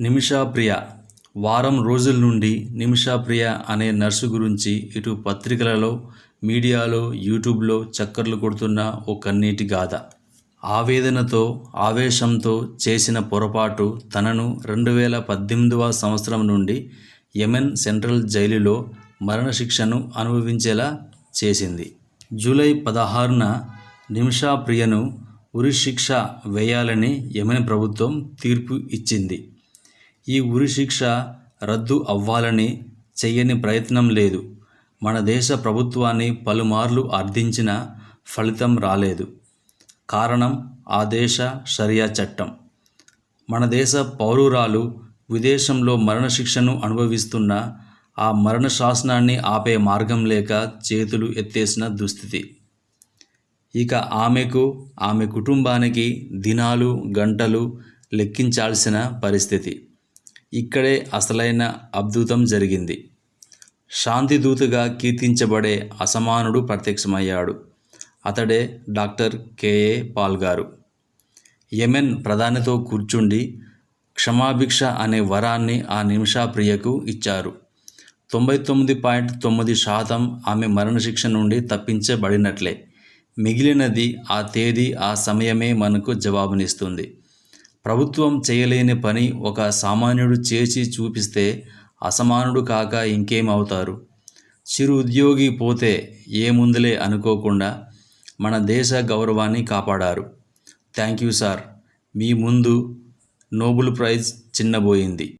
నిమిషాప్రియ. వారం రోజుల నుండి నిమిషాప్రియ అనే నర్సు గురించి ఇటు పత్రికలలో మీడియాలో యూట్యూబ్లో చక్కర్లు కొడుతున్న ఓ కన్నీటి గాథ. ఆవేదనతో ఆవేశంతో చేసిన పొరపాటు తనను రెండు వేల పద్దెనిమిదవ సంవత్సరం నుండి యెమెన్ సెంట్రల్ జైలులో మరణశిక్షను అనుభవించేలా చేసింది. జూలై పదహారున నిమిషాప్రియను ఉరిశిక్ష వేయాలని యెమెన్ ప్రభుత్వం తీర్పు ఇచ్చింది. ఈ ఉరిశిక్ష రద్దు అవ్వాలని చెయ్యని ప్రయత్నం లేదు. మన దేశ ప్రభుత్వాన్ని పలుమార్లు అర్థించిన ఫలితం రాలేదు. కారణం ఆ దేశ షరియా చట్టం. మన దేశ పౌరురాలు విదేశంలో మరణశిక్షను అనుభవిస్తున్న ఆ మరణ శాసనాన్ని ఆపే మార్గం లేక చేతులు ఎత్తేసిన దుస్థితి. ఇక ఆమెకు ఆమె కుటుంబానికి దినాలు గంటలు లెక్కించాల్సిన పరిస్థితి. ఇక్కడే అసలైన అద్భుతం జరిగింది. శాంతిదూతగా కీర్తించబడే అసమానుడు ప్రత్యక్షమయ్యాడు. అతడే డాక్టర్ కేఏ పాల్ గారు. యెమెన్ ప్రధానితో కూర్చుండి క్షమాభిక్ష అనే వరాన్ని ఆ నిమిషాప్రియకు ఇచ్చారు. తొంభై తొమ్మిది పాయింట్ తొమ్మిది శాతం ఆమె మరణశిక్ష నుండి తప్పించబడినట్లే. మిగిలినది ఆ తేదీ ఆ సమయమే మనకు జవాబునిస్తుంది. ప్రభుత్వం చేయలేని పని ఒక సామాన్యుడు చేసి చూపిస్తే అసమానుడు కాక ఇంకేం అవుతారు? చిరు ఉద్యోగి పోతే ఏముందిలే అనుకోకుండా మన దేశ గౌరవాన్ని కాపాడారు. Thank you sir. మీ ముందు నోబుల్ ప్రైజ్ చిన్నబోయింది.